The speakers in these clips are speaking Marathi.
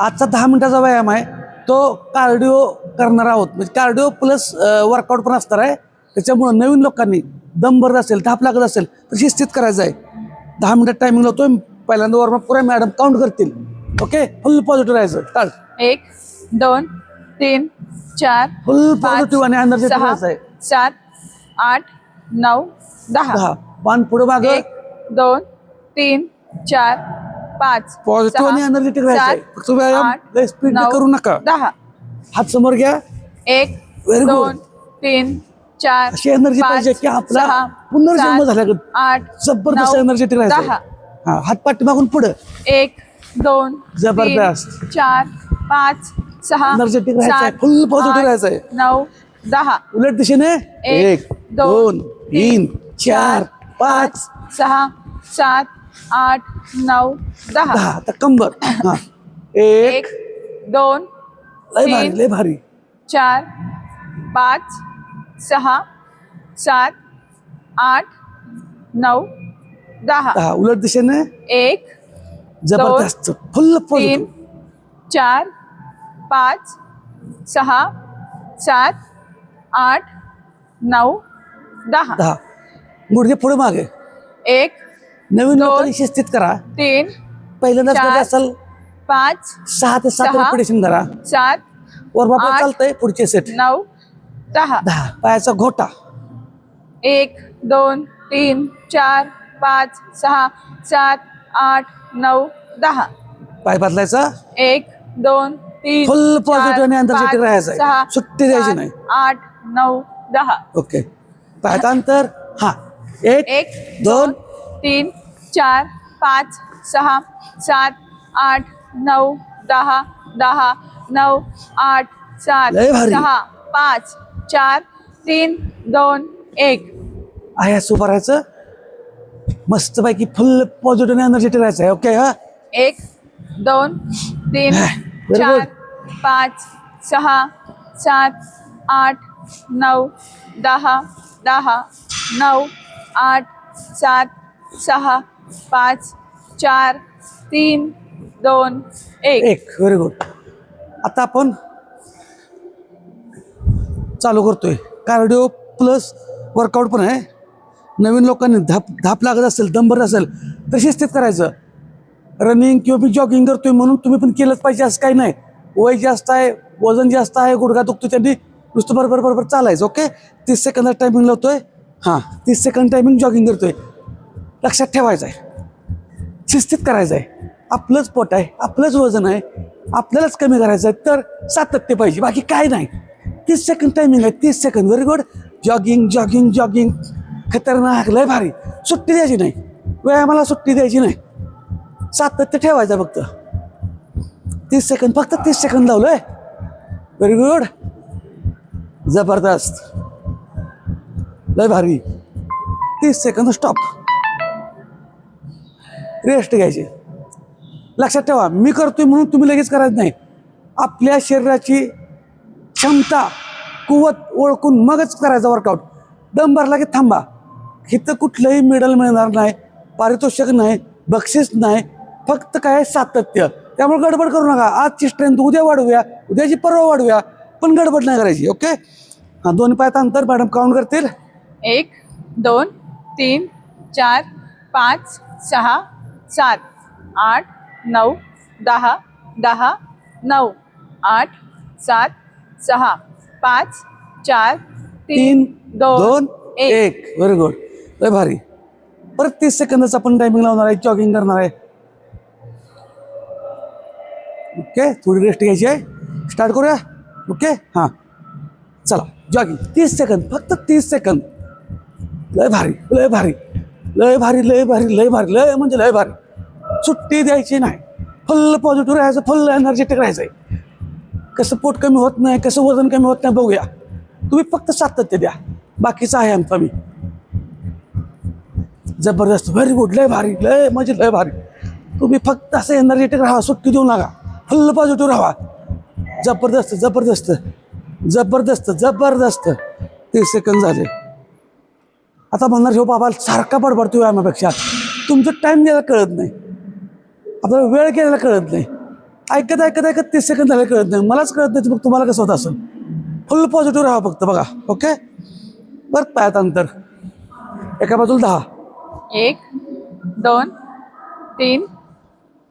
आजचा दहा मिनिटाचा व्यायाम आहे. तो कार्डिओ करणार आहोत. म्हणजे कार्डिओ प्लस वर्कआउट पण असणार आहे. त्याच्यामुळं नवीन लोकांनी दम भरत असेल धाप लागत असेल तर शिस्तीत करायचं आहे. दहा मिनिटात टायमिंग लावतोय. पहिल्यांदा वरून पुऱ्या मॅडम काउंट करतील. ओके फुल पॉझिटिव्ह राहायचं. स्टार्ट एक दोन तीन चार फुल पॉझिटिव्ह आणि राहायचं आहे. सात आठ नऊ दहा. दहा. पान पुढे मागे. एक दोन तीन चार पाच पॉझिटिव्ह आणि एनर्जेटिक राहायचं फक्त व्यायाम लय स्पीड करू नका. दहा. हात समोर घ्या. एक good. दोन तीन चार अशी एनर्जी पाहिजे की आपला पुनर्जन्म झाल्यागत आठ जबरदस्त एनर्जेटिक राहायचं हा हात पाठी मागून पुढे. एक दोन जबरदस्त. चार पाच सहा सात, full positive आठ, राहायचंय. नऊ दहा. उलट दिशेने. एक दोन तीन चार पाच सहा सात आठ नऊ दहा. दहा आता कंबर. हा. एक. एक दोन लय भारी लय भारी. चार पाच सहा सात आठ नऊ दहा. दहा. उलट दिशेने. एक ज़बरदस्त. फुल तीन पॉझिटिव्ह चार पाच सहा सात आठ नऊ दहा. दहा. गुडघे पुढे मागे. एक नवीन दोन, लोकांनी शिस्तीत करा. तीन पहिल्यांदाच चार, करत असाल पाच सहा ते सात सहा, रिपिटेशन करा सात वर बाबा आठ, चालतंय पुढचे सेट नऊ दहा. दहा. पायाचा घोटा. एक दोन तीन चार पाच सहा सात आठ नऊ दहा. पाय बदलायचा. एक दोन तीन चार, positive आणि energetic पाच, राहायचं सुट्टी द्यायची सात, नाही. आठ नऊ दहा. ओके. पायाचा अंतर हा. एक एक दोन तीन चार पाच सहा सात आठ नऊ दहा दहा नऊ आठ सात लय भारी. सहा पाच चार तीन दोन एक आहे असं उभं राहायचं मस्त पैकी फुल पॉझिटिव्ह एनर्जेटिक राहायचं आहे ओके हा एक दोन तीन Very चार. पाच सहा सात आठ नऊ दहा दहा नऊ आठ सात सहा पाच चार तीन दोन एक. एक. व्हेरी गुड आता आपण चालू करतोय. कार्डिओ प्लस वर्कआउट पण आहे. नवीन लोकांनी धाप धाप लागत असेल दंबर असेल तर शिस्तीत करायचं. रनिंग किंवा मी जॉगिंग करतोय म्हणून तुम्ही पण केलंच पाहिजे असं काही नाही. वय जास्त आहे वजन जास्त आहे गुडघा दुखतो त्यांनी नुसतं बरोबर बरोबर चालायचं ओके तीस सेकंदात टायमिंग लावतोय. हां तीस सेकंद टायमिंग जॉगिंग करतोय. लक्षात ठेवायचं आहे. शिस्तीत करायचं आहे. आपलंच पोट आहे आपलंच वजन आहे आपल्यालाच कमी करायचं आहे तर सातत्य पाहिजे. बाकी काय नाही. तीस सेकंद टायमिंग आहे तीस second very good jogging jogging jogging खतरनाक लय भारी. सुट्टी द्यायची नाही. व्यायामाला सुट्टी द्यायची नाही. सातत्य ठेवायचं फक्त. तीस सेकंद फक्त तीस सेकंद लावलंय. व्हेरी गुड जबरदस्त. लय भारी. तीस सेकंद स्टॉप रेस्ट घ्यायची. लक्षात ठेवा मी करतोय म्हणून तुम्ही लगेच करायचं नाही. आपल्या शरीराची क्षमता कुवत ओळखून मगच करायचा वर्कआउट दम भरला की थांबा. इथं कुठलंही मेडल मिळणार नाही पारितोषिक नाही बक्षीस नाही फक्त काय सातत्य. त्यामुळे गडबड करू नका. आजची स्ट्रेंथ उद्या वाढवूया उद्याची परवा वाढवूया पण गडबड नाही करायची ओके हां दोन पायात अंतर मॅडम काउंट करतील. एक दोन तीन चार पाच सहा सात आठ नऊ दहा दहा नऊ आठ सात सहा पाच चार तीन दोन एक. व्हेरी गुड लय भारी. परत तीस सेकंदाचा आपण टायमिंग लावणार आहे जॉगिंग करणार आहे. ओके थोडी रेस्ट घ्यायची आहे. स्टार्ट करूया? ओके हां. चला जॉगिंग तीस सेकंद फक्त तीस सेकंद लय भारी लय भारी. लय भारी लय भारी लय भारी लय म्हणजे लय भारी. सुट्टी द्यायची नाही. फुल पॉझिटिव्ह राहायचं फुल एनर्जेटिक राहायचं. आहे कसं पोट कमी होत नाही कसं वजन कमी होत नाही बघूया. तुम्ही फक्त सातत्य द्या. बाकीचं आहे आमचा मी जबरदस्त. व्हेरी गुड लय भारी लय म्हणजे लय भारी. तुम्ही फक्त असं एनर्जेटिक राहा सुट्टी देऊ नका. फुल पॉझिटिव्ह राहा. जबरदस्त जबरदस्त. जबरदस्त जबरदस्त. तीस सेकंद झाले. आता म्हणणार हो बाबा सारखा बडबडतोय आम्हापेक्षा तुमचं टाईम गेला कळत नाही. आपल्याला वेळ गेलेला कळत नाही. ऐकत ऐकत ऐकत तीस सेकंद झाले कळत नाही. मलाच कळत नाही मग तुम्हाला कसं होत असेल फुल पॉझिटिव्ह राहा फक्त बघा. ओके परत पायात अंतर. एका बाजूला दहा. एक दोन तीन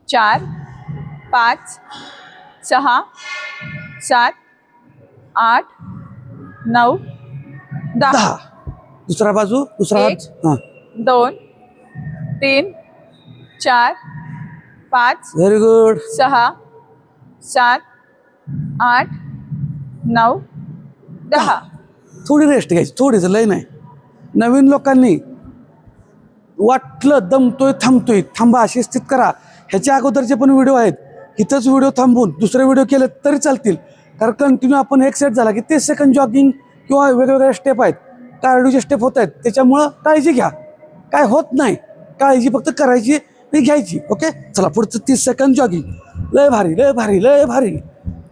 चार पाच सहा सात आठ नऊ दहा. दुसरा बाजू दुसरा एक. हात? हां. दोन तीन चार पाच व्हेरी गुड सहा सात आठ नऊ दहा. थोडी रेस्ट घ्यायची थोडीच लय नाही. नवीन लोकांनी वाटलं दमतोय थांबतोय थांबा अशी स्थित करा. ह्याच्या अगोदरचे पण व्हिडिओ आहेत. इथंच व्हिडिओ थांबवून दुसरे व्हिडिओ केले तरी चालतील. कारण कंटिन्यू आपण एक सेट झाला की तीस सेकंड जॉगिंग किंवा वेगवेगळ्या स्टेप आहेत. कार्डिओचे स्टेप होत आहेत त्याच्यामुळं काळजी घ्या. काय होत नाही काळजी फक्त करायची आणि घ्यायची ओके? चला पुढचं तीस सेकंड जॉगिंग लय भारी लय भारी लय भारी.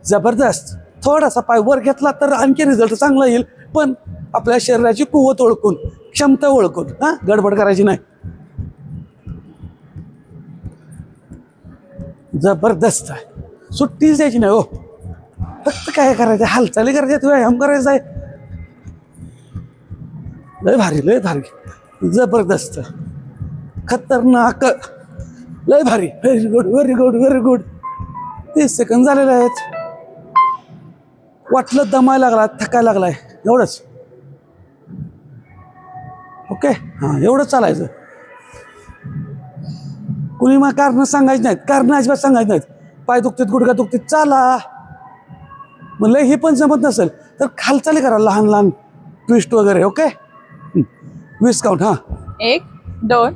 जबरदस्त. थोडासा पाय वर घेतला तर आणखी रिझल्ट चांगला येईल पण आपल्या शरीराची कुवत ओळखून क्षमता ओळखून हां? गडबड करायची नाही. जबरदस्त. आहे सुट्टीच द्यायची नाही हो. फक्त काय करायचं? हालचाली करायच्यात व्यायाम करायचा आहे. लय भारी लय भारी. जबरदस्त. खतरनाक. लय भारी. Very good very good very good तीस सेकंद झालेले आहेत. वाटलं दमायला लागला थकायला लागलाय. एवढंच. ओके हां एवढं चालायचं. कुणी मग कारण सांगायची नाहीत. कारण अजिबात सांगायची नाहीत. पाय दुखतात गुडघा दुखतात. चाला. म्हणलं हे पण जमत नसेल तर खालचाली करा लहान लहान ट्विस्ट वगैरे ओके वीस काउंट हाँ एक दोन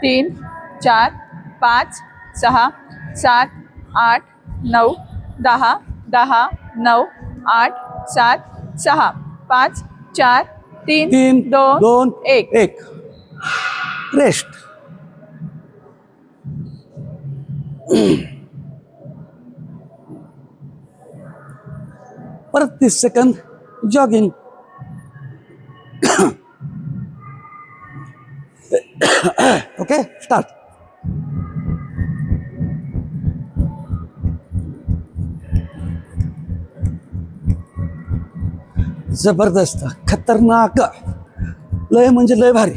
तीन चार पाच सहा सात आठ नऊ दहा दहा नऊ आठ सात सहा पाच चार तीन तीन दोन दोन एक। एक। रेस्ट परत तीस सेकंद जॉगिंग ओके जबरदस्त खतरनाक लय म्हणजे लय भारी.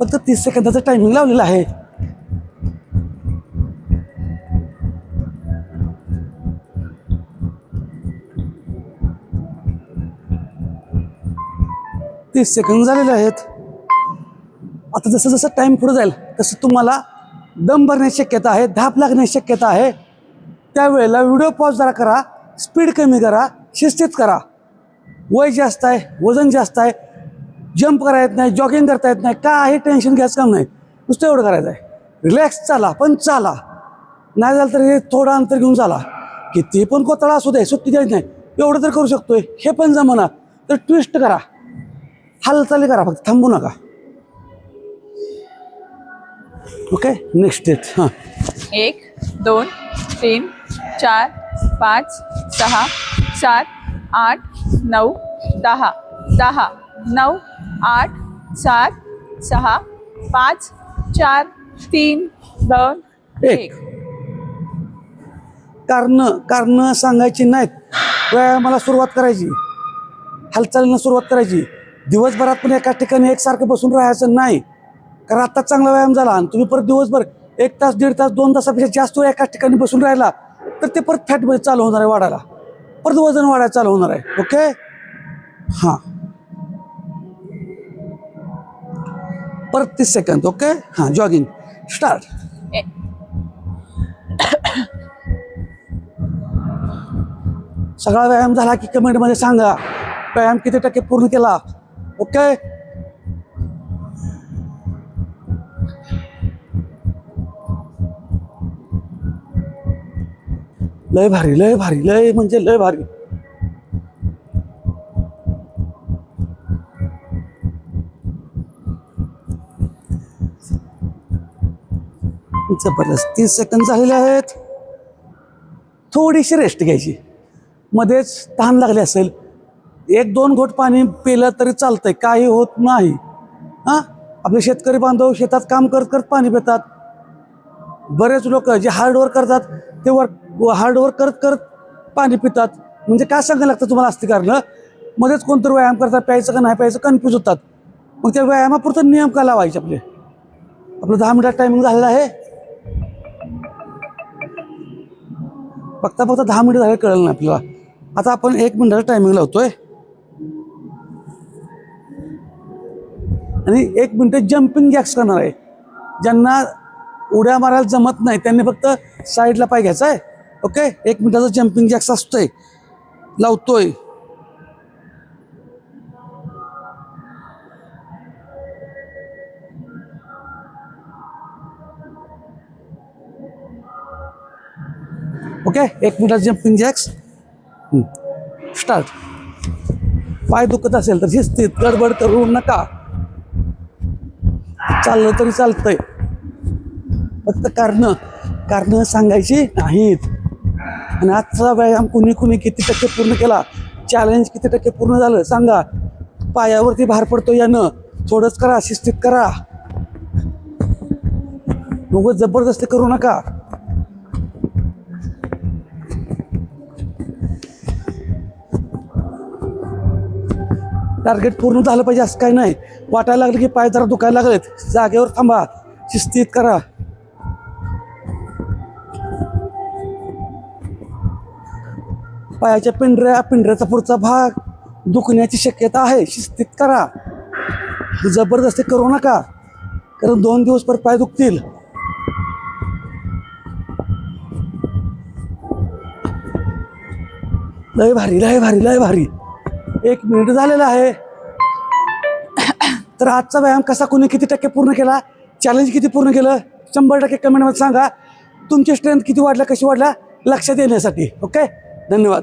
फक्त तीस सेकंदाचं टायमिंग लावलेलं आहे. तीस सेकंद झालेले आहेत. आता जसं जसं टाईम पुढे जाईल तसं तुम्हाला दम भरण्याची शक्यता आहे धाप लागण्याची शक्यता आहे. त्यावेळेला व्हिडिओ पॉज जरा करा स्पीड कमी करा शिस्तीत करा. वय जास्त आहे वजन जास्त आहे जंप करा येत नाही जॉगिंग करता येत नाही काही टेन्शन घ्यायचं काम नाही. नुसतं एवढं करायचं आहे. रिलॅक्स चाला पण चाला. नाही झालं तर हे थोडं अंतर घेऊन चाला. किती पण कोतळा असू दे सुट्टी द्यायची नाही. एवढं तर करू शकतोय. हे पण जमणार तर ट्विस्ट करा. हालचाली करा फक्त थांबू नका. ओके नेक्स्ट डेट हां. एक दोन तीन चार पाच सहा सात आठ नऊ दहा. दहा नऊ आठ सात सहा पाच चार तीन दोन एक. एक. कारणं कारणं सांगायची नाहीत. व्यायामाला सुरुवात करायची. हालचालीनं सुरुवात करायची. दिवसभरात पण एकाच ठिकाणी एकसारखं बसून राहायचं नाही. कारण आता चांगला व्यायाम झाला आणि तुम्ही परत दिवसभर एक तास दीड तास दोन तासापेक्षा जास्त वेळ एकाच ठिकाणी बसून राहिला तर ते परत फॅटमध्ये चालू होणार आहे वाढायला. परत वजन वाढायला चालू होणार आहे. ओके हां. परत तीस सेकंद ओके हां जॉगिंग स्टार्ट सगळा व्यायाम झाला की कमेंटमध्ये सांगा. व्यायाम किती टक्के पूर्ण केला? ओके? लय भारी लय भारी लय म्हणजे लय भारी. जबरदस्त तीस सेकंद झालेले आहेत. थोडीशी रेस्ट घ्यायची. मध्येच ताण लागले असेल. एक दोन घोट पाणी पिलं तरी चालतंय काही होत नाही. हां? आपले शेतकरी बांधव शेतात काम करत करत पाणी पितात. बरेच लोक जे हार्डवर्क करतात ते वर्क हार्डवर्क करत करत पाणी पितात. म्हणजे काय सांगायला लागतं तुम्हाला असते कारण? मध्येच कोणतरी व्यायाम करतात प्यायचं का नाही प्यायचं कन्फ्यूज होतात. मग त्या व्यायामापुरतं नियम का लावायचे आपले? आपलं दहा मिनिटात टायमिंग झालेलं आहे? बघता बघता दहा मिनिटं झाले कळलं नाही आपल्याला. आता आपण एक मिनिटाचं टायमिंग लावतोय. आणि एक मिनिट जम्पिंग जॅक्स करणार आहे. ज्यांना उड्या मारायला जमत नाही त्यांनी फक्त साईडला पाय घ्यायचा आहे. ओके एक मिनटाचा जम्पिंग जॅक्स असतोय. लावतोय. ओके एक मिनिटाचा जम्पिंग जॅक्स स्टार्ट पाय दुखत असेल तर शिस्तीत गडबड करू नका. चाललं तरी चालतंय. फक्त कारण कारण सांगायची नाहीत. आणि आजचा व्यायाम कुणी कुणी किती टक्के पूर्ण केला चॅलेंज किती टक्के पूर्ण झालं सांगा. पायावरती भार पडतो यानं. थोडंच करा शिस्तीत करा. मग जबरदस्ती करू नका. टार्गेट पूर्ण झालं पाहिजे असं काही नाही. वाटायला लागलं की पाय जरा दुखायला लागलेत. जागेवर थांबा. शिस्तीत करा. पायाच्या पिंढऱ्या पिंढऱ्याचा पुढचा भाग दुखण्याची शक्यता आहे. शिस्तीत करा. जबरदस्ती करू नका. कारण दोन दिवस पर पाय दुखतील. लय भारी लय भारी लय भारी. एक मिनिट झालेला आहे. तर आजचा व्यायाम कसा? कोणी किती टक्के पूर्ण केला? चॅलेंज किती पूर्ण केलं? शंभर टक्के कमेंटमध्ये सांगा. तुमची स्ट्रेंथ किती वाढल्या कशी वाढल्या? लक्षात येण्यासाठी. ओके धन्यवाद.